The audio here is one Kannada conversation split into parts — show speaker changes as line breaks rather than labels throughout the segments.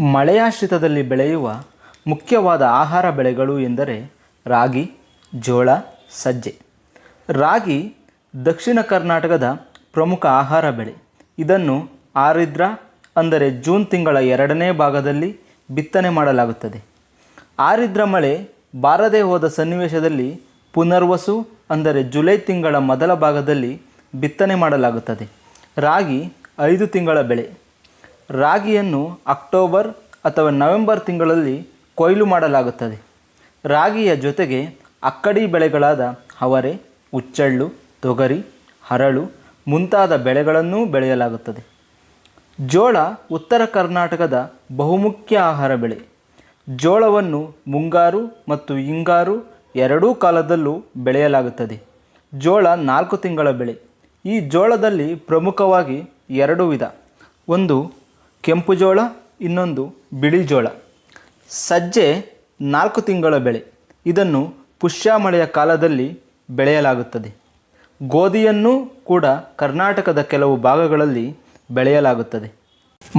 ಮಳೆಯಾಶ್ರಿತದಲ್ಲಿ ಬೆಳೆಯುವ ಮುಖ್ಯವಾದ ಆಹಾರ ಬೆಳೆಗಳು ಎಂದರೆ ರಾಗಿ, ಜೋಳ, ಸಜ್ಜೆ. ರಾಗಿ ದಕ್ಷಿಣ ಕರ್ನಾಟಕದ ಪ್ರಮುಖ ಆಹಾರ ಬೆಳೆ. ಇದನ್ನು ಆರಿದ್ರ, ಅಂದರೆ ಜೂನ್ ತಿಂಗಳ ಎರಡನೇ ಭಾಗದಲ್ಲಿ ಬಿತ್ತನೆ ಮಾಡಲಾಗುತ್ತದೆ. ಆರಿದ್ರ ಮಳೆ ಬಾರದೇ ಹೋದ ಸನ್ನಿವೇಶದಲ್ಲಿ ಪುನರ್ವಸು, ಅಂದರೆ ಜುಲೈ ತಿಂಗಳ ಮೊದಲ ಭಾಗದಲ್ಲಿ ಬಿತ್ತನೆ ಮಾಡಲಾಗುತ್ತದೆ. ರಾಗಿ ಐದು ತಿಂಗಳ ಬೆಳೆ. ರಾಗಿಯನ್ನು ಅಕ್ಟೋಬರ್ ಅಥವಾ ನವೆಂಬರ್ ತಿಂಗಳಲ್ಲಿ ಕೊಯ್ಲು ಮಾಡಲಾಗುತ್ತದೆ. ರಾಗಿಯ ಜೊತೆಗೆ ಅಕ್ಕಡಿ ಬೆಳೆಗಳಾದ ಅವರೆ ಹುಚ್ಚಳ್ಳು ತೊಗರಿ, ಹರಳು ಮುಂತಾದ ಬೆಳೆಗಳನ್ನೂ ಬೆಳೆಯಲಾಗುತ್ತದೆ. ಜೋಳ ಉತ್ತರ ಕರ್ನಾಟಕದ ಬಹುಮುಖ್ಯ ಆಹಾರ ಬೆಳೆ. ಜೋಳವನ್ನು ಮುಂಗಾರು ಮತ್ತು ಹಿಂಗಾರು ಎರಡೂ ಕಾಲದಲ್ಲೂ ಬೆಳೆಯಲಾಗುತ್ತದೆ. ಜೋಳ ನಾಲ್ಕು ತಿಂಗಳ ಬೆಳೆ. ಈ ಜೋಳದಲ್ಲಿ ಪ್ರಮುಖವಾಗಿ ಎರಡು ವಿಧ. ಒಂದು ಕೆಂಪು ಜೋಳ, ಇನ್ನೊಂದು ಬಿಳಿ ಜೋಳ. ಸಜ್ಜೆ ನಾಲ್ಕು ತಿಂಗಳ ಬೆಳೆ. ಇದನ್ನು ಪುಷ್ಯ ಮಳೆಯ ಕಾಲದಲ್ಲಿ ಬೆಳೆಯಲಾಗುತ್ತದೆ. ಗೋಧಿಯನ್ನು ಕೂಡ ಕರ್ನಾಟಕದ ಕೆಲವು ಭಾಗಗಳಲ್ಲಿ ಬೆಳೆಯಲಾಗುತ್ತದೆ.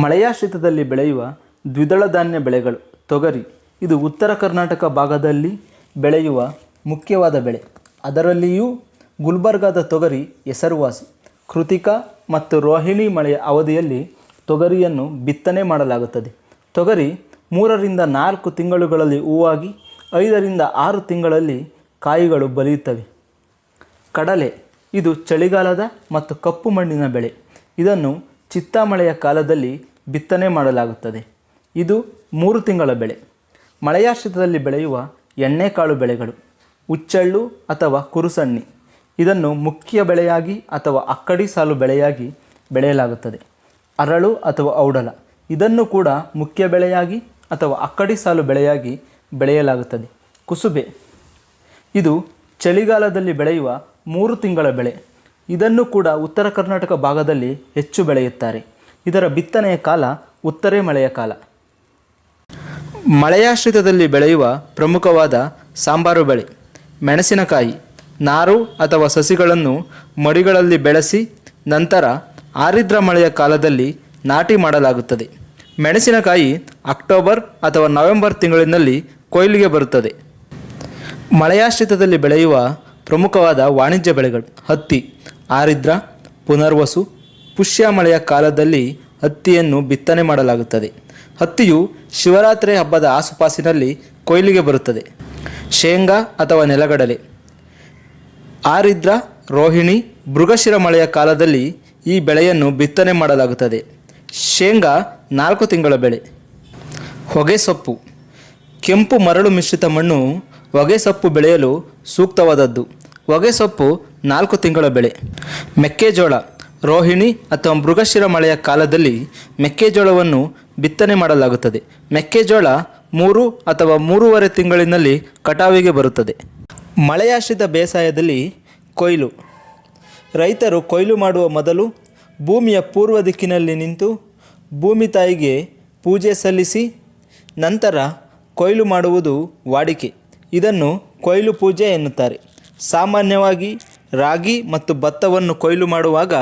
ಮಳೆಯಾಶ್ರಿತದಲ್ಲಿ ಬೆಳೆಯುವ ದ್ವಿದಳ ಧಾನ್ಯ ಬೆಳೆಗಳು, ತೊಗರಿ. ಇದು ಉತ್ತರ ಕರ್ನಾಟಕ ಭಾಗದಲ್ಲಿ ಬೆಳೆಯುವ ಮುಖ್ಯವಾದ ಬೆಳೆ. ಅದರಲ್ಲಿಯೂ ಗುಲ್ಬರ್ಗಾದ ತೊಗರಿ ಹೆಸರುವಾಸಿ. ಕೃತಿಕ ಮತ್ತು ರೋಹಿಣಿ ಮಳೆಯ ಅವಧಿಯಲ್ಲಿ ತೊಗರಿಯನ್ನು ಬಿತ್ತನೆ ಮಾಡಲಾಗುತ್ತದೆ. ತೊಗರಿ ಮೂರರಿಂದ ನಾಲ್ಕು ತಿಂಗಳುಗಳಲ್ಲಿ ಹೂವಾಗಿ, ಐದರಿಂದ ಆರು ತಿಂಗಳಲ್ಲಿ ಕಾಯಿಗಳು ಬಲಿಯುತ್ತವೆ ಕಡಲೆ, ಇದು ಚಳಿಗಾಲದ ಮತ್ತು ಕಪ್ಪು ಮಣ್ಣಿನ ಬೆಳೆ. ಇದನ್ನು ಚಿತ್ತಾಮಳೆಯ ಕಾಲದಲ್ಲಿ ಬಿತ್ತನೆ ಮಾಡಲಾಗುತ್ತದೆ. ಇದು ಮೂರು ತಿಂಗಳ ಬೆಳೆ. ಮಳೆಯಾಶ್ರಿತದಲ್ಲಿ ಬೆಳೆಯುವ ಎಣ್ಣೆಕಾಳು ಬೆಳೆಗಳು ಉಚ್ಚಳ್ಳು ಅಥವಾ ಕುರುಸಣ್ಣಿ. ಇದನ್ನು ಮುಖ್ಯ ಬೆಳೆಯಾಗಿ ಅಥವಾ ಅಕ್ಕಡಿ ಸಾಲು ಬೆಳೆಯಾಗಿ ಬೆಳೆಯಲಾಗುತ್ತದೆ. ಅರಳು ಅಥವಾ ಔಡಲ. ಇದನ್ನು ಕೂಡ ಮುಖ್ಯ ಬೆಳೆಯಾಗಿ ಅಥವಾ ಅಕ್ಕಡಿ ಸಾಲು ಬೆಳೆಯಾಗಿ ಬೆಳೆಯಲಾಗುತ್ತದೆ. ಕುಸುಬೆ. ಇದು ಚಳಿಗಾಲದಲ್ಲಿ ಬೆಳೆಯುವ ಮೂರು ತಿಂಗಳ ಬೆಳೆ. ಇದನ್ನು ಕೂಡ ಉತ್ತರ ಕರ್ನಾಟಕ ಭಾಗದಲ್ಲಿ ಹೆಚ್ಚು ಬೆಳೆಯುತ್ತಾರೆ. ಇದರ ಬಿತ್ತನೆಯ ಕಾಲ ಉತ್ತರೆ ಮಳೆಯ ಕಾಲ. ಮಳೆಯಾಶ್ರಿತದಲ್ಲಿ ಬೆಳೆಯುವ ಪ್ರಮುಖವಾದ ಸಾಂಬಾರು ಬೆಳೆ. ಮೆಣಸಿನಕಾಯಿ. ನಾರು ಅಥವಾ ಸಸಿಗಳನ್ನು ಮಡಿಗಳಲ್ಲಿ ಬೆಳೆಸಿ ನಂತರ ಆರಿದ್ರ ಮಳೆಯ ಕಾಲದಲ್ಲಿ ನಾಟಿ ಮಾಡಲಾಗುತ್ತದೆ. ಮೆಣಸಿನಕಾಯಿ ಅಕ್ಟೋಬರ್ ಅಥವಾ ನವೆಂಬರ್ ತಿಂಗಳಿನಲ್ಲಿ ಕೊಯ್ಲಿಗೆ ಬರುತ್ತದೆ. ಮಳೆಯಾಶ್ರಿತದಲ್ಲಿ ಬೆಳೆಯುವ ಪ್ರಮುಖವಾದ ವಾಣಿಜ್ಯ ಬೆಳೆಗಳು ಹತ್ತಿ, ಆರಿದ್ರ, ಪುನರ್ವಸು, ಪುಷ್ಯ ಮಳೆಯ ಕಾಲದಲ್ಲಿ ಹತ್ತಿಯನ್ನು ಬಿತ್ತನೆ ಮಾಡಲಾಗುತ್ತದೆ. ಹತ್ತಿಯು ಶಿವರಾತ್ರಿ ಹಬ್ಬದ ಆಸುಪಾಸಿನಲ್ಲಿ ಕೊಯ್ಲಿಗೆ ಬರುತ್ತದೆ. ಶೇಂಗಾ ಅಥವಾ ನೆಲಗಡಲೆ. ಆರಿದ್ರ, ರೋಹಿಣಿ, ಮೃಗಶಿರ ಮಳೆಯ ಕಾಲದಲ್ಲಿ ಈ ಬೆಳೆಯನ್ನು ಬಿತ್ತನೆ ಮಾಡಲಾಗುತ್ತದೆ. ಶೇಂಗಾ ನಾಲ್ಕು ತಿಂಗಳ ಬೆಳೆ. ಹೊಗೆಸೊಪ್ಪು ಕೆಂಪು ಮರಳು ಮಿಶ್ರಿತ ಮಣ್ಣು ಹೊಗೆಸೊಪ್ಪು ಬೆಳೆಯಲು ಸೂಕ್ತವಾದದ್ದು. ಹೊಗೆಸೊಪ್ಪು ನಾಲ್ಕು ತಿಂಗಳ ಬೆಳೆ. ಮೆಕ್ಕೆಜೋಳ, ರೋಹಿಣಿ ಅಥವಾ ಮೃಗಶಿರ ಮಳೆಯ ಕಾಲದಲ್ಲಿ ಮೆಕ್ಕೆಜೋಳವನ್ನು ಬಿತ್ತನೆ ಮಾಡಲಾಗುತ್ತದೆ. ಮೆಕ್ಕೆಜೋಳ ಮೂರು ಅಥವಾ ಮೂರುವರೆ ತಿಂಗಳಿನಲ್ಲಿ ಕಟಾವಿಗೆ ಬರುತ್ತದೆ. ಮಳೆಯಾಶ್ರಿತ ಬೇಸಾಯದಲ್ಲಿ ಕೊಯ್ಲು. ರೈತರು ಕೊಯ್ಲು ಮಾಡುವ ಮೊದಲು ಭೂಮಿಯ ಪೂರ್ವ ದಿಕ್ಕಿನಲ್ಲಿ ನಿಂತು ಭೂಮಿ ತಾಯಿಗೆ ಪೂಜೆ ಸಲ್ಲಿಸಿ, ನಂತರ ಕೊಯ್ಲು ಮಾಡುವುದು ವಾಡಿಕೆ. ಇದನ್ನು ಕೊಯ್ಲು ಪೂಜೆ ಎನ್ನುತ್ತಾರೆ. ಸಾಮಾನ್ಯವಾಗಿ ರಾಗಿ ಮತ್ತು ಭತ್ತವನ್ನು ಕೊಯ್ಲು ಮಾಡುವಾಗ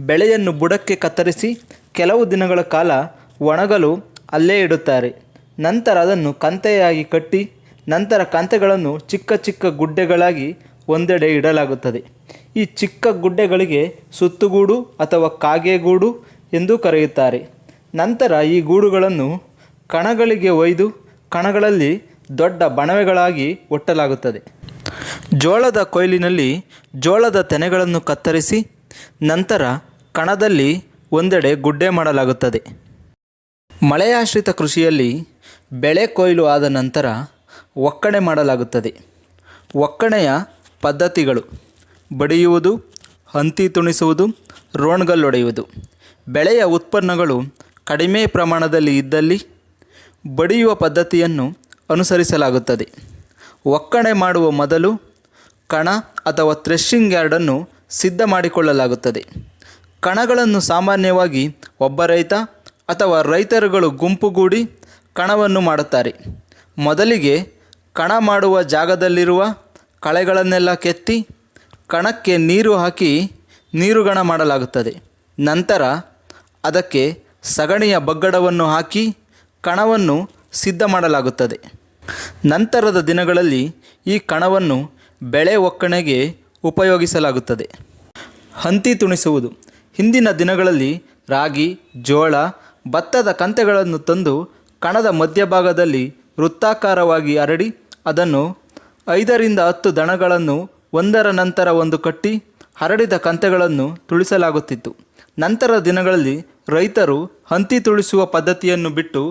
ಬೆಳೆಯನ್ನು ಬುಡಕ್ಕೆ ಕತ್ತರಿಸಿ ಕೆಲವು ದಿನಗಳ ಕಾಲ ಒಣಗಲು ಅಲ್ಲೇ ಇಡುತ್ತಾರೆ. ನಂತರ ಅದನ್ನು ಕಂತೆಯಾಗಿ ಕಟ್ಟಿ, ನಂತರ ಕಂತೆಗಳನ್ನು ಚಿಕ್ಕ ಚಿಕ್ಕ ಗುಡ್ಡೆಗಳಾಗಿ ಒಂದೆಡೆ ಇಡಲಾಗುತ್ತದೆ. ಈ ಚಿಕ್ಕ ಗುಡ್ಡೆಗಳಿಗೆ ಸುತ್ತುಗೂಡು ಅಥವಾ ಕಾಗೆಗೂಡು ಎಂದು ಕರೆಯುತ್ತಾರೆ. ನಂತರ ಈ ಗೂಡುಗಳನ್ನು ಕಣಗಳಿಗೆ ಒಯ್ದು ಕಣಗಳಲ್ಲಿ ದೊಡ್ಡ ಬಣವೆಗಳಾಗಿ ಒಟ್ಟಲಾಗುತ್ತದೆ. ಜೋಳದ ಕೊಯ್ಲಿನಲ್ಲಿ ಜೋಳದ ತೆನೆಗಳನ್ನು ಕತ್ತರಿಸಿ ನಂತರ ಕಣದಲ್ಲಿ ಒಂದೆಡೆ ಗುಡ್ಡೆ ಮಾಡಲಾಗುತ್ತದೆ. ಮಳೆಯಾಶ್ರಿತ ಕೃಷಿಯಲ್ಲಿ ಬೆಳೆ ಕೊಯ್ಲು ಆದ ನಂತರ ಒಕ್ಕಣೆ ಮಾಡಲಾಗುತ್ತದೆ. ಒಕ್ಕಣೆಯ ಪದ್ಧತಿಗಳು. ಬಡಿಯುವುದು, ಹಂತಿ ತುಣಿಸುವುದು, ರೋಣ್ಗಲ್ಲೊಡೆಯುವುದು. ಬೆಳೆಯ ಉತ್ಪನ್ನಗಳು ಕಡಿಮೆ ಪ್ರಮಾಣದಲ್ಲಿ ಇದ್ದಲ್ಲಿ ಬಡಿಯುವ ಪದ್ಧತಿಯನ್ನು ಅನುಸರಿಸಲಾಗುತ್ತದೆ. ಒಕ್ಕಣೆ ಮಾಡುವ ಮೊದಲು ಕಣ ಅಥವಾ ಥ್ರೆಶಿಂಗ್ ಯಾರ್ಡನ್ನು ಸಿದ್ಧ ಮಾಡಿಕೊಳ್ಳಲಾಗುತ್ತದೆ. ಕಣಗಳನ್ನು ಸಾಮಾನ್ಯವಾಗಿ ಒಬ್ಬ ರೈತ ಅಥವಾ ರೈತರುಗಳು ಗುಂಪುಗೂಡಿ ಕಣವನ್ನು ಮಾಡುತ್ತಾರೆ. ಮೊದಲಿಗೆ ಕಣ ಮಾಡುವ ಜಾಗದಲ್ಲಿರುವ ಕಳೆಗಳನ್ನೆಲ್ಲ ಕೆತ್ತಿ ಕಣಕ್ಕೆ ನೀರು ಹಾಕಿ ನೀರುಗಣ ಮಾಡಲಾಗುತ್ತದೆ. ನಂತರ ಅದಕ್ಕೆ ಸಗಣಿಯ ಬಗ್ಗಡವನ್ನು ಹಾಕಿ ಕಣವನ್ನು ಸಿದ್ಧ ಮಾಡಲಾಗುತ್ತದೆ. ನಂತರದ ದಿನಗಳಲ್ಲಿ ಈ ಕಣವನ್ನು ಬೆಳೆ ಒಕ್ಕಣೆಗೆ ಉಪಯೋಗಿಸಲಾಗುತ್ತದೆ. ಹಂತಿ ತುಣಿಸುವುದು. ಹಿಂದಿನ ದಿನಗಳಲ್ಲಿ ರಾಗಿ, ಜೋಳ, ಭತ್ತದ ಕಂತೆಗಳನ್ನು ತಂದು ಕಣದ ಮಧ್ಯಭಾಗದಲ್ಲಿ ವೃತ್ತಾಕಾರವಾಗಿ ಹರಡಿ ಅದನ್ನು ಐದರಿಂದ ಹತ್ತು ದಣಗಳನ್ನು ಒಂದರ ನಂತರ ಒಂದು ಕಟ್ಟಿ ಹರಡಿದ ಕಂತೆಗಳನ್ನು ತುಳಿಸಲಾಗುತ್ತಿತ್ತು. ನಂತರ ದಿನಗಳಲ್ಲಿ ರೈತರು ಹಂತಿ ತುಳಿಸುವ ಪದ್ಧತಿಯನ್ನು ಬಿಟ್ಟು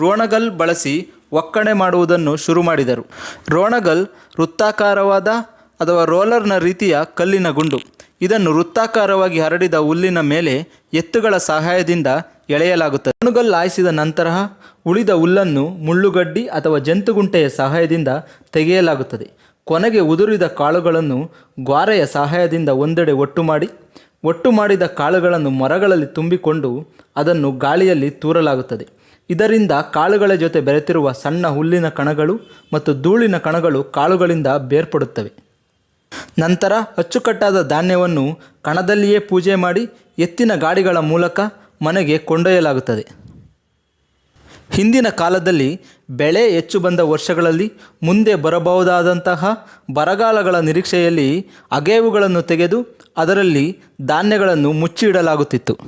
ರೋಣಗಲ್ ಬಳಸಿ ಒಕ್ಕಣೆ ಮಾಡುವುದನ್ನು ಶುರು ಮಾಡಿದರು. ರೋಣಗಲ್ ವೃತ್ತಾಕಾರವಾದ ಅಥವಾ ರೋಲರ್ನ ರೀತಿಯ ಕಲ್ಲಿನ ಗುಂಡು. ಇದನ್ನು ವೃತ್ತಾಕಾರವಾಗಿ ಹರಡಿದ ಹುಲ್ಲಿನ ಮೇಲೆ ಎತ್ತುಗಳ ಸಹಾಯದಿಂದ ಎಳೆಯಲಾಗುತ್ತದೆ. ರೋಣಗಲ್ ಹಾಯಿಸಿದ ನಂತರ ಉಳಿದ ಹುಲ್ಲನ್ನು ಮುಳ್ಳುಗಡ್ಡಿ ಅಥವಾ ಜಂತುಗುಂಟೆಯ ಸಹಾಯದಿಂದ ತೆಗೆಯಲಾಗುತ್ತದೆ. ಕೊನೆಗೆ ಉದುರಿದ ಕಾಳುಗಳನ್ನು ಗ್ವಾರೆಯ ಸಹಾಯದಿಂದ ಒಂದೆಡೆ ಒಟ್ಟು ಮಾಡಿ ಒಟ್ಟು ಮಾಡಿದ ಕಾಳುಗಳನ್ನು ಮರಗಳಲ್ಲಿ ತುಂಬಿಕೊಂಡು ಅದನ್ನು ಗಾಳಿಯಲ್ಲಿ ತೂರಲಾಗುತ್ತದೆ. ಇದರಿಂದ ಕಾಳುಗಳ ಜೊತೆ ಬೆರೆತಿರುವ ಸಣ್ಣ ಹುಲ್ಲಿನ ಕಣಗಳು ಮತ್ತು ಧೂಳಿನ ಕಣಗಳು ಕಾಳುಗಳಿಂದ ಬೇರ್ಪಡುತ್ತವೆ. ನಂತರ ಅಚ್ಚುಕಟ್ಟಾದ ಧಾನ್ಯವನ್ನು ಕಣದಲ್ಲಿಯೇ ಪೂಜೆ ಮಾಡಿ ಎತ್ತಿನ ಗಾಡಿಗಳ ಮೂಲಕ ಮನೆಗೆ ಕೊಂಡೊಯ್ಯಲಾಗುತ್ತದೆ. ಹಿಂದಿನ ಕಾಲದಲ್ಲಿ ಬೆಳೆ ಹೆಚ್ಚು ಬಂದ ವರ್ಷಗಳಲ್ಲಿ ಮುಂದೆ ಬರಬಹುದಾದಂತಹ ಬರಗಾಲಗಳ ನಿರೀಕ್ಷೆಯಲ್ಲಿ ಅಗೇವುಗಳನ್ನು ತೆಗೆದು ಅದರಲ್ಲಿ ಧಾನ್ಯಗಳನ್ನು ಮುಚ್ಚಿಡಲಾಗುತ್ತಿತ್ತು.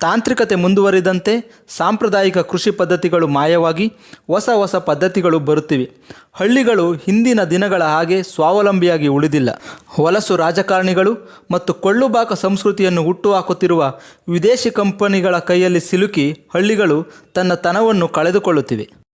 ತಾಂತ್ರಿಕತೆ ಮುಂದುವರಿದಂತೆ ಸಾಂಪ್ರದಾಯಿಕ ಕೃಷಿ ಪದ್ಧತಿಗಳು ಮಾಯವಾಗಿ ಹೊಸ ಹೊಸ ಪದ್ಧತಿಗಳು ಬರುತ್ತಿವೆ. ಹಳ್ಳಿಗಳು ಹಿಂದಿನ ದಿನಗಳ ಹಾಗೆ ಸ್ವಾವಲಂಬಿಯಾಗಿ ಉಳಿದಿಲ್ಲ. ಹೊಲಸು ರಾಜಕಾರಣಿಗಳು ಮತ್ತು ಕೊಳ್ಳುಬಾಕ ಸಂಸ್ಕೃತಿಯನ್ನು ಹುಟ್ಟುಹಾಕುತ್ತಿರುವ ವಿದೇಶಿ ಕಂಪನಿಗಳ ಕೈಯಲ್ಲಿ ಸಿಲುಕಿ ಹಳ್ಳಿಗಳು ತನ್ನ ತನವನ್ನು ಕಳೆದುಕೊಳ್ಳುತ್ತಿವೆ.